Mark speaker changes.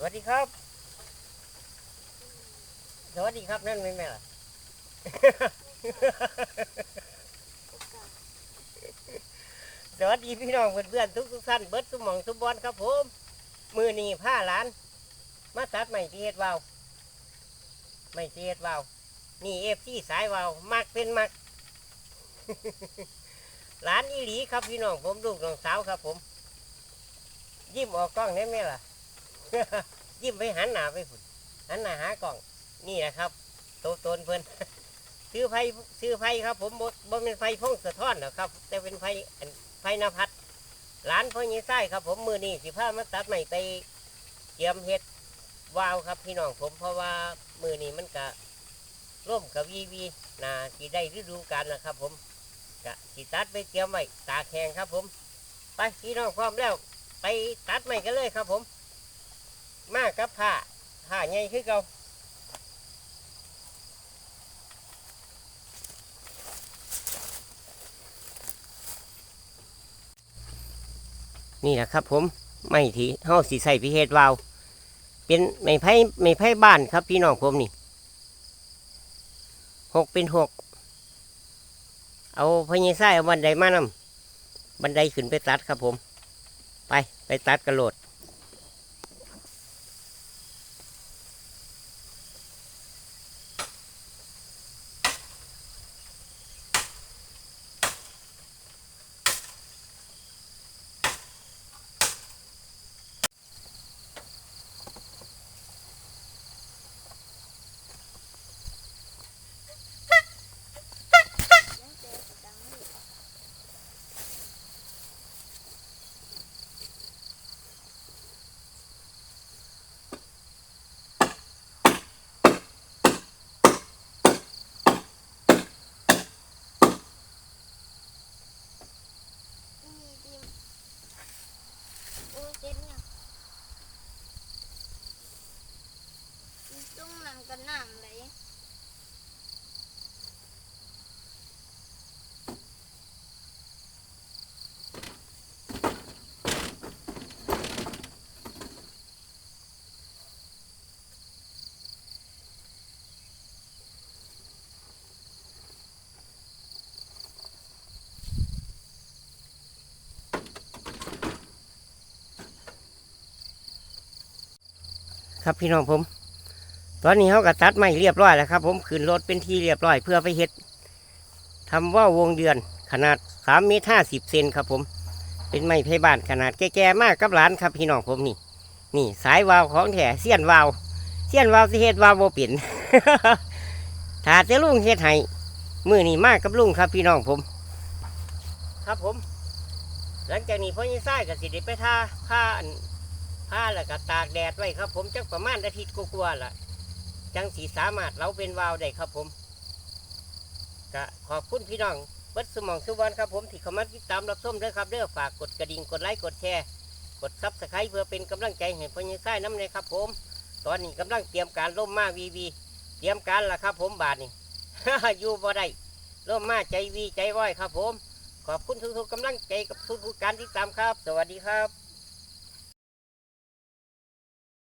Speaker 1: สวัสดีครับ สวัสดีครับนั่นไม่แม่ล่ะสวัสดีพี่น้องเพื่อนๆทุกทุกๆท่านเบิร์ดทุกหมองทุกบอลครับผม มือนี่ผ้าหลาน มาตัดใหม่ที่เฮ็ดวาวไม่ที่เฮ็ดวาวนี่เอฟซีสายวาวมักเป็นมักหลานอีหลีครับพี่น้องผมลูกน้องสาวครับผม ยิ้มออกกล้องได้ไหมล่ะ ยิ้มไปหันหน้าไปฝุ่นหันหน้าหากล้อง นี่นะครับโตวตนเพิ่นซื้อไฟซื้อไฟครับ ผมบ่บ่เป็นไฟพงสะท้อนหรอกครับ แต่เป็นไฟอันไฟนภัสร้านพ่อยี่ไส้ครับ ผมมือนี่สิพามาตัดใหม่ไปเตรียมเฮ็ดวาวครับพี่น้องผมเพราะว่ามือนี่มันกะร่วมกับวีวีนาสีได้ฤดูกาลนะครับ ผมกะสิตัดไปเตรียมไว้ตาแห้งครับ ผม ไปพี่น้องพร้อมแล้ว ไปตัดใหม่กันเลยครับผม มากับผ้าผ้าใหญ่คือเก่านี่แหละครับผมไม่ที่เฮาสีใส่พิเศษวาว เป็นไม่ไพ่ไม่ไพ่บ้านครับพี่น้องผมนี่หกเป็นหกเอาพญาไส้เอาบันไดมานำบันไดขึ้นไปตัดครับผม ไปไปตัดกระโหลด
Speaker 2: มีดิมโอ้เจ็ดเนี่ยมีจุ้งหนังกันน้ำเลย
Speaker 1: ครับพี่น้องผม ตอนนี้เขาก็ตัดไม้เรียบร้อยแล้วครับ ผมขึ้นรถเป็นที่เรียบร้อยเพื่อไปเฮ็ดทำว่าวงเดือนขนาดสามเมตรห้าสิบเซนครับผม เป็นไม้ไผ่บ้านขนาดแก่ๆมากกับหลานครับพี่น้องผมนี่ นี่สายวาวของแถเสี้ยนวาวเสี้ยนวาวสิเฮ็ดวาวโบปลี่นถ้าจะลุงเฮ็ดให้มือนี่มากกับลุงครับพี่น้องผม ครับผม หลังจากนี้พ่อยี่ไส้กับสิได้ไปท่าผ้า ผ้าแล้วก็ตากแดดไว้ครับ ผมจักประมาณอาทิตย์กว่าๆล่ะ จังสีสามารถเราเป็นวาวได้ครับผมก็ขอบคุณพี่น้องเบิดสมองสุวรรณครับผมที่เข้ามาติดตามรับชมด้วยครับเด้อฝากกดกระดิ่งกดไลค์กดแชร์กดซับสไครต์เพื่อเป็นกำลังใจให้พ่อยังค่ายน้ำเลยครับ ผม ตอนนี้กำลังเตรียมการล่มมาวีวีเตรียมการละครับ ผมบาทนี่อยู่บ่ได้ล่มมาใจวีใจว้อยครับ ผม ขอบคุณทุกๆกำลังใจกับทุกๆการติดตามครับ สวัสดีครับ